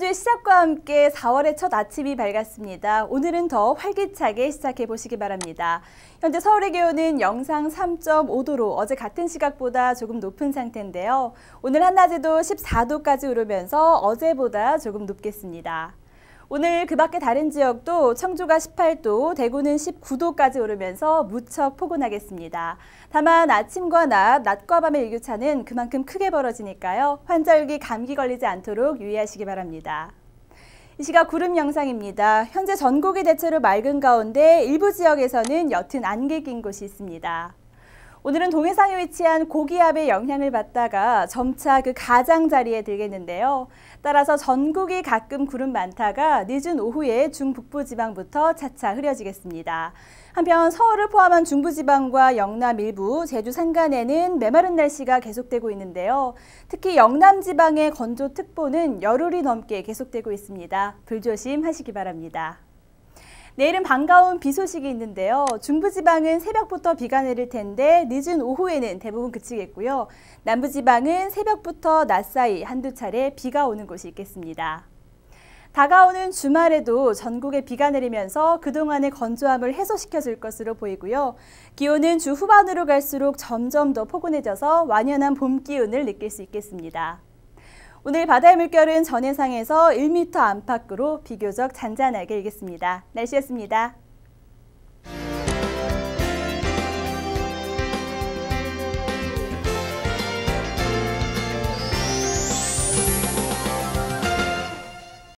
주의 시작과 함께 4월의 첫 아침이 밝았습니다. 오늘은 더 활기차게 시작해 보시기 바랍니다. 현재 서울의 기온은 영상 3.5도로 어제 같은 시각보다 조금 높은 상태인데요. 오늘 한낮에도 14도까지 오르면서 어제보다 조금 높겠습니다. 오늘 그 밖의 다른 지역도 청주가 18도, 대구는 19도까지 오르면서 무척 포근하겠습니다. 다만 아침과 낮, 낮과 밤의 일교차는 그만큼 크게 벌어지니까요. 환절기 감기 걸리지 않도록 유의하시기 바랍니다. 이 시각 구름 영상입니다. 현재 전국이 대체로 맑은 가운데 일부 지역에서는 옅은 안개 낀 곳이 있습니다. 오늘은 동해상에 위치한 고기압의 영향을 받다가 점차 그 가장자리에 들겠는데요. 따라서 전국이 가끔 구름 많다가 늦은 오후에 중북부 지방부터 차차 흐려지겠습니다. 한편 서울을 포함한 중부지방과 영남 일부, 제주 산간에는 메마른 날씨가 계속되고 있는데요. 특히 영남 지방의 건조특보는 열흘이 넘게 계속되고 있습니다. 불조심하시기 바랍니다. 내일은 반가운 비 소식이 있는데요. 중부지방은 새벽부터 비가 내릴 텐데 늦은 오후에는 대부분 그치겠고요. 남부지방은 새벽부터 낮 사이 한두 차례 비가 오는 곳이 있겠습니다. 다가오는 주말에도 전국에 비가 내리면서 그동안의 건조함을 해소시켜 줄 것으로 보이고요. 기온은 주 후반으로 갈수록 점점 더 포근해져서 완연한 봄 기운을 느낄 수 있겠습니다. 오늘 바다의 물결은 전해상에서 1m 안팎으로 비교적 잔잔하게 일겠습니다. 날씨였습니다.